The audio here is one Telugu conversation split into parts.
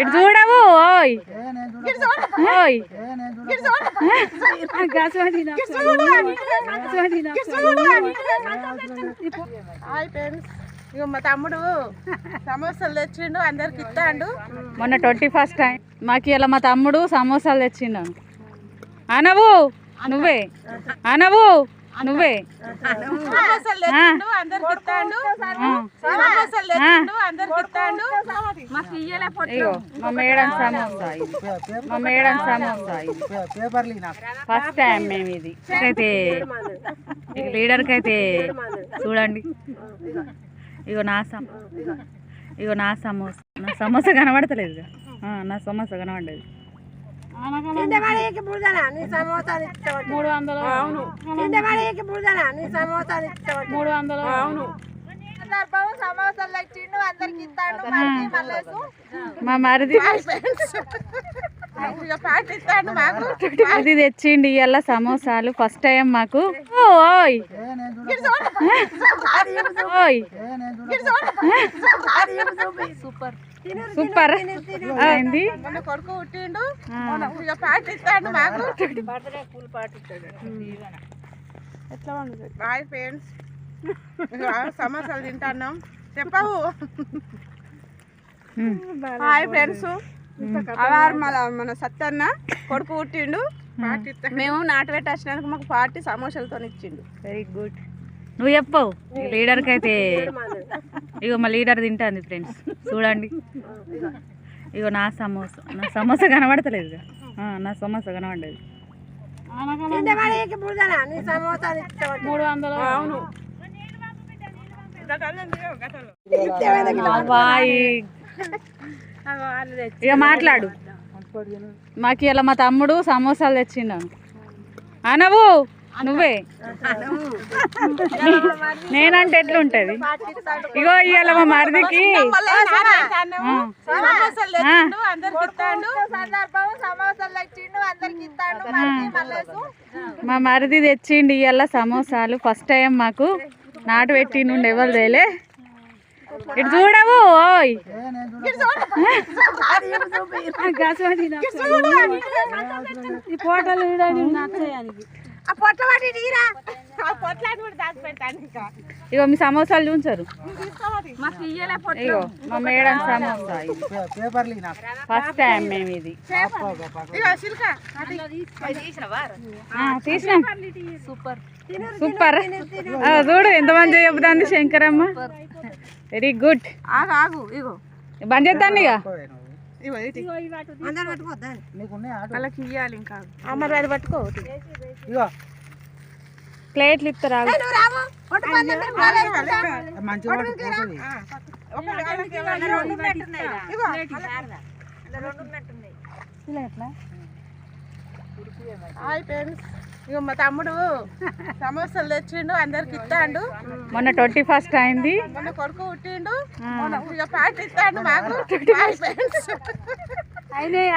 ఇటు చూడవు ఓయ్. ఓయ్. ఇక మా తమ్ముడు సమోసాలు తెచ్చిండు అందరికి ఇస్తాండు మొన్న ట్వంటీ ఫస్ట్ టైం. మాకు ఇలా మా తమ్ముడు సమోసాలు తెచ్చిండు. అనవు నువ్వే. అనవు నువ్వే. సమోసాలు తెచ్చిండు అందరికి ఇస్తాండు సమోసాలు తెచ్చిండు అందరికి ఇస్తాండు ఇగో మా మేడం సమోసా ఇది మా మేడం సమోసా ఇది ఫస్ట్ టైం మేము ఇది. అయితే లీడర్కి అయితే చూడండి. ఇగో నా సమ ఇగో నా సమోసా. నా సమోసా కనబడతలేదు నా సమోసా కనబడలేదు. మూడు వందలు. అవును. మూడు వందలు. అవును. సమోసాలు ఇచ్చిండు అందరికి ఇస్తాడు మా మరిది ఇక పాట ఇస్తాడు మాకు. అది తెచ్చిండి ఇవాళ సమోసాలు. ఫస్ట్ టైం మాకు. ఓయ్. ఓయ్. సూపర్. అయింది. మొన్న కొడుకు పుట్టిండు. ఇక పాట ఇస్తాడు మాకు. Boy friends. సమోసాలు తింటాన్నాం. చెప్పవు. Hi friends. అలారు మన మన సత్తన్న కొడుకు పుట్టిండు. మేము నాటు పెట్టి వచ్చినందుకు మాకు పార్టీ సమోసాలతో ఇచ్చిండు. వెరీ గుడ్ నువ్వు చెప్పవు. లీడర్కి అయితే ఇగో మా లీడర్ తింటాంది ఫ్రెండ్స్. చూడండి. ఇగో నా సమోసా. నా సమోసా కనబడతలేదు నా సమోసా కనబడలేదు. మూడు వందలు. అవును. ఇక మాట్లాడు. మాకు ఇలా మా తమ్ముడు సమోసాలు తెచ్చిండు. అనవు నువ్వే. నేనంటే ఎట్లుంటది? ఇగో ఇవాళ మా మరిదికి. మా మరిది తెచ్చిండి ఇవాళ సమోసాలు. ఫస్ట్ టైం మాకు. నాటు పెట్టి నుండి ఎవరు తేలే? ఇటు చూడవు ఓయ్. ఈ ఫోటోలు ఆ ఇగో మీ సమోసాలు చూంచారు. తీసుకోవాలి ఇగో మా మేడం సమోసా ఇది. ఫస్ట్ టైం మేము ఇది. తీసినాం. సూపర్. సూపర్. ఆ, చూడు ఎంతమంది చెబుతుంది శంకరమ్మ. Very good. ఆగు ఆగు ఇగో. బంద్ చేస్తాను ఇక వాళ్ళకి ఇంకా. అది పట్టుకో. ప్లేట్లు ఇస్తారా హాయ్ ఫ్రెండ్స్. మా తమ్ముడు సమోసాలు తెచ్చిండు అందరికి ఇస్తాడు మొన్న ట్వంటీ ఫస్ట్ అయింది. మొన్న కొడుకు పుట్టిండు. ఇక పాట ఇస్తాడు మాకు.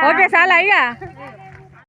ఓకే చాలా అయ్యా.